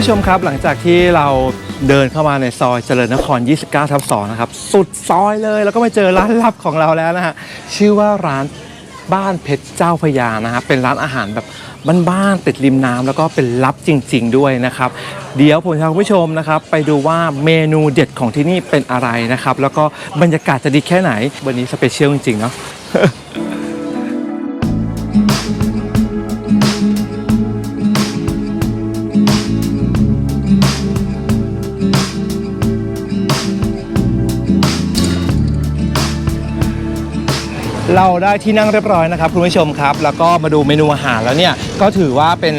ผู้ชมครับหลังจากที่เราเดินเข้ามาในซอยเจริญนคร 29 ทับ 2 นะครับ สุดซอยเลยแล้วก็มาเจอร้านลับของเราแล้วนะฮะ ชื่อว่าร้านบ้านเพชรเจ้าพระยานะฮะเป็นร้านอาหารแบบบ้านๆติดริมน้ำแล้วก็เป็นลับจริง ๆ ด้วยนะครับ เดี๋ยวผมจะพาคุณผู้ชมนะครับ ไปดูว่าเมนูเด็ดของที่นี่เป็นอะไรนะครับ แล้วก็บรรยากาศจะดีแค่ไหนวันนี้สเปเชียลจริงๆเนาะ เราได้ที่นั่งเรียบร้อยนะครับคุณผู้ชมครับ แล้วก็มาดูเมนูอาหารแล้วเนี่ยก็ถือว่าเป็น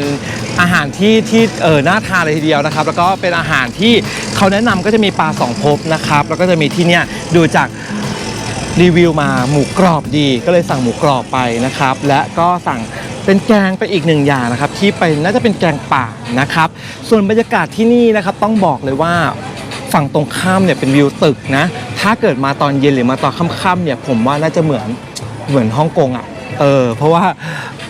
อาหารที่ที่เออน่าทานเลยทีเดียวนะครับ แล้วก็เป็นอาหารที่เขาแนะนำก็จะมีปลาสองภพนะครับ แล้วก็จะมีที่เนี่ยดูจากรีวิวมาหมูกรอบดี ก็เลยสั่งหมูกรอบไปนะครับ และก็สั่งเป็นแกงไปอีกหนึ่งอย่างนะครับ ที่เป็นน่าจะเป็นแกงป่านะครับ ส่วนบรรยากาศที่นี่นะครับต้องบอกเลยว่าฝั่งตรงข้ามเนี่ยเป็นวิวตึกนะ ถ้าเกิดมาตอนเย็นหรือมาตอนค่ำๆเนี่ยผมว่าน่าจะเหมือน เหมือนฮ่องกงอะ่ะเออเพราะว่า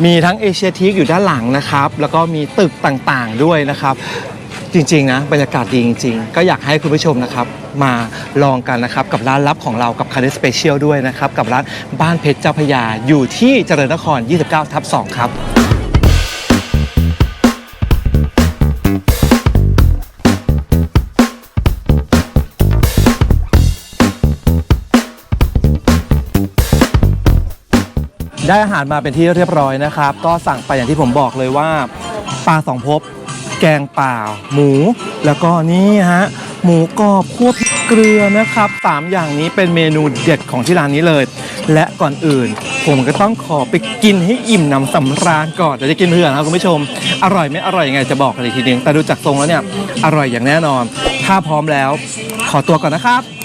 มีทั้งเอเชียทีคอยู่ด้านหลังนะครับ แล้วก็มีตึกต่างๆด้วยนะครับ จริงๆนะบรรยากาศดีจริง ๆ ก็อยากให้คุณผู้ชมนะครับมาลองกันนะครับ กับร้านลับของเรากับคาเดสเปเชียลด้วยนะครับ กับร้านบ้านเพชรเจ้าพยาอยู่ที่เจริญนคร 29 ทับ 2 ครับ ได้อาหารมาเป็นที่เรียบร้อยนะครับ ก็สั่งไปอย่างที่ผมบอกเลยว่าปลาสองภพแกงป่าหมู แล้วก็นี่ฮะหมูกรอบคั่วพริกเกลือนะครับสามอย่างนี้เป็นเมนูเด็ดของที่ร้านนี้เลย และก่อนอื่น ผมก็ต้องขอไปกินให้อิ่มหนำสำราญก่อนเดี๋ยวจะกินเพื่อนนะครับคุณผู้ชม อร่อยไม่อร่อยยังไงจะบอกกันอีกทีนึงแต่ดูจากทรงแล้วเนี่ยอร่อยอย่างแน่นอน ถ้าพร้อมแล้ว ขอตัวก่อนนะครับ